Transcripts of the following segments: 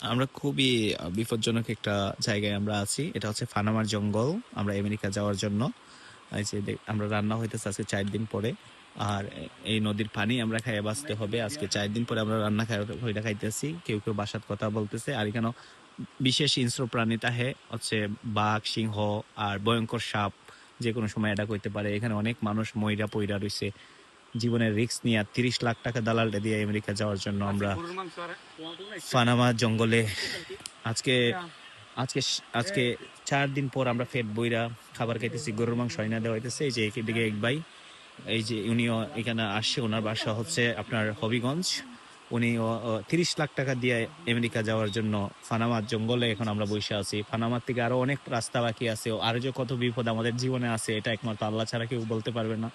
আমরা খুবই বিপজ্জনক একটা জায়গায় আমরা আছি। এটা হচ্ছে ফানামার জঙ্গল, আমরা আমেরিকা যাওয়ার জন্য। এই যে আমরা রান্না হইতেছে আজকে চার দিন পরে। আর এই নদীর পানি আমরা খাইয়ে বাঁচতে হবে। আজকে চার দিন পরে আমরা রান্না খাই হইটা খাইতেছি। কেউ কেউ বাসার কথা বলতেছে। আর এখানে বিশেষ হিংস্র প্রাণী তাহে হচ্ছে বাঘ, সিংহ আর ভয়ঙ্কর সাপ যে কোনো সময় এটা করতে পারে। এখানে অনেক মানুষ ময়রা পইরা রয়েছে জীবনের রিস্ক নিয়ে আর তিরিশ লাখ টাকা দালালটা দিয়ে আমেরিকা যাওয়ার জন্য আমরা ফানামা জঙ্গলে আজকে আজকে আজকে চার দিন পর আমরা ফেট বইরা খাবার খাইতেছি গরুর মাংস আইনা দেওয়া হইতেছে। এই যে এদিকে এক ভাই এই যে উনিও এখানে আসছে ওনার বাসা হচ্ছে আপনার হবিগঞ্জ। উনি তিরিশ লাখ টাকা দিয়ে আমেরিকা যাওয়ার জন্য ফানামার জঙ্গলে এখন আমরা বসে আছি। ফানামার থেকে আরও অনেক রাস্তা বাকি আছে আরও যে কত বিপদ আমাদের জীবনে আছে এটা একমাত্র আল্লাহ ছাড়া কেউ বলতে পারবে না।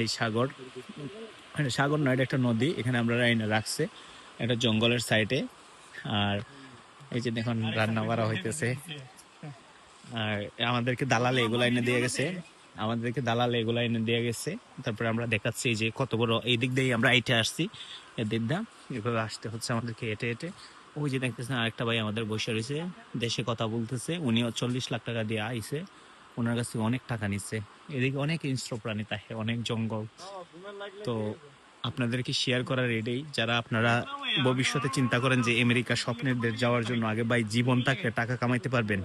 এই সাগর। এটা সাগর নয় এটা একটা নদী, এখানে আমরা রাইনা রাখছে। একটা জঙ্গলের সাইডে। আর এই যে দেখুন, রান্না করা হইতেছে। আর আমাদেরকে দালালে এগুলো এনে দিয়ে গেছে। আমাদেরকে দালালে এগুলো এনে দিয়ে গেছে। তারপরে আমরা দেখাচ্ছি যে কত বড় এই দিক দিয়ে আমরা এইটা আসছি। এদিক দা এভাবে আসতে হচ্ছে আমাদেরকে হেঁটে হেঁটে। ওই যে দেখতেছেন আরেকটা ভাই আমাদের বসে রয়েছে। দেশে কথা বলতেছে। উনিও চল্লিশ লাখ টাকা দিয়ে আইছে। ওনার কাছে অনেক টাকা নিচ্ছে। এদিকে অনেক হিংস্র প্রাণী থাকে, অনেক জঙ্গল। তো আপনাদেরকে শেয়ার করার এটাই, যারা আপনারা ভবিষ্যতে চিন্তা করেন যে আমেরিকা স্বপ্নের দেশ যাওয়ার জন্য আগে ভাই জীবন থাকলে টাকা কামাইতে পারবেন।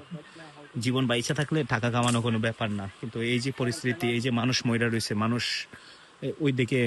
জীবন বা ইচ্ছা থাকলে টাকা কামানো কোনো ব্যাপার না। কিন্তু এই যে পরিস্থিতি, এই যে মানুষ ময়রা রয়েছে মানুষ ওই দিকে